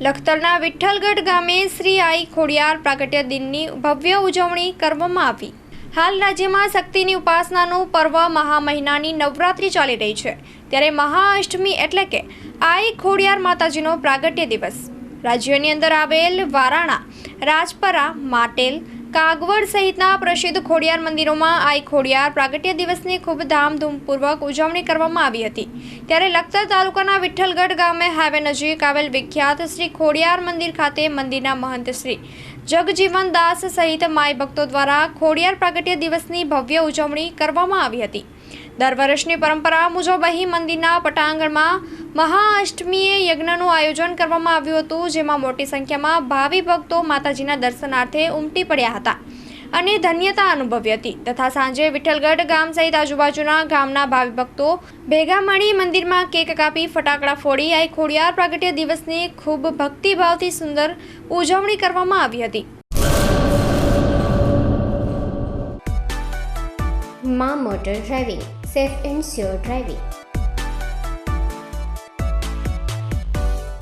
લખતરના વિઠ્ઠલગઢ ગામે શ્રી આઈ ખોડિયાર પ્રાગટ્ય દિનની ભવ્ય ઉજવણી કરવામાં આવી. હાલ રાજ્યમાં શક્તિની ઉપાસનાનું પર્વ મહા મહિનાની નવરાત્રિ ચાલી રહી છે. ત્યારે મહાઅષ્ટમી એટલે કે આઈ ખોડિયાર માતાજીનો પ્રાગટ્ય દિવસ. રાજ્યની અંદર આવેલ વારાણા, રાજપરા, માટેલ કાગવડ સહિતના પ્રસિદ્ધ ખોડિયાર મંદિરોમાં આઈ ખોડિયાર પ્રાગટ્ય દિવસની ખૂબ ધામધૂમપૂર્વક ઉજવણી કરવામાં આવી હતી. ત્યારે લખતર તાલુકાના વિઠ્ઠલગઢ ગામે હાઈવે નજીક આવેલ વિખ્યાત શ્રી ખોડિયાર મંદિર ખાતે મંદિરના મહંત શ્રી જગજીવન દાસ સહિત માય ભક્તો દ્વારા ખોડિયાર પ્રાગટ્ય દિવસની ભવ્ય ઉજવણી કરવામાં આવી હતી. દર વર્ષની પરંપરા મુજબ અહીં મંદિરના પટાંગણમાં મહાઅષ્ટમીએ યજ્ઞનું આયોજન કરવામાં આવ્યું હતું, જેમાં મોટી સંખ્યામાં ભાવિ ભક્તો માતાજીના દર્શનાર્થે ઉમટી પડ્યા હતા અને ધન્યતા અનુભવી હતી. તથા સાંજે વિઠ્ઠલગઢ ગામ સહિત આજુબાજુના ગામના ભાવિ ભક્તો ભેગા મળી મંદિરમાં કેક કાપી, ફટાકડા ફોડી આ ખોડિયાર પ્રાગટ્ય દિવસની ખૂબ ભક્તિભાવથી સુંદર ઉજવણી કરવામાં આવી હતી. મા motor driving, safe and sure driving.